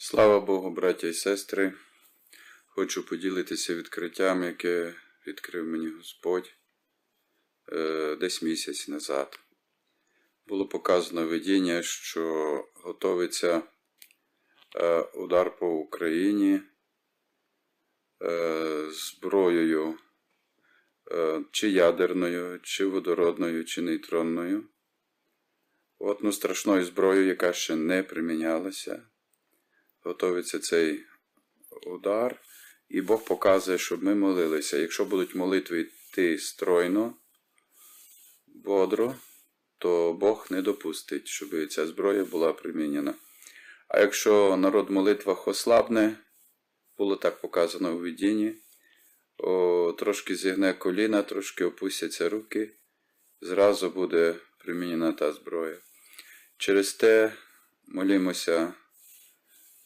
Слава Богу, браття і сестри. Хочу поділитися відкриттям, яке відкрив мені Господь е, десь місяць назад. Було показано видіння, що готовиться е, удар по Україні е, зброєю чи ядерною, чи водородною, чи нейтронною. От, ну, страшною зброєю, яка ще не примінялася готовиться цей удар, і Бог показує, щоб ми молилися. Якщо будуть молитви йти стройно, бодро, то Бог не допустить, щоб ця зброя була примінена. А якщо народ в молитвах ослабне, було так показано у видінні, о, трошки зігне коліна, трошки опустяться руки, зразу буде примінена та зброя. Через те молімося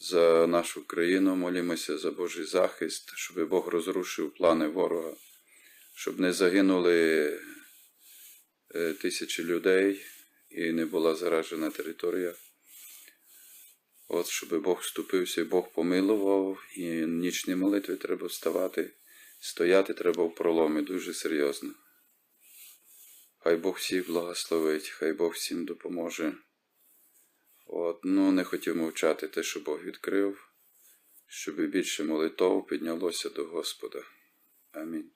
за нашу країну, молімося за Божий захист, щоб Бог розрушив плани ворога, щоб не загинули е, тисячі людей і не була заражена територія. От, щоб Бог вступився, Бог помилував, і нічні молитви треба вставати, стояти треба в проломі дуже серйозно. Хай Бог всіх благословить, хай Бог всім допоможе. От, ну, не хотів мовчати те, що Бог відкрив, щоб більше молитов піднялося до Господа. Амінь.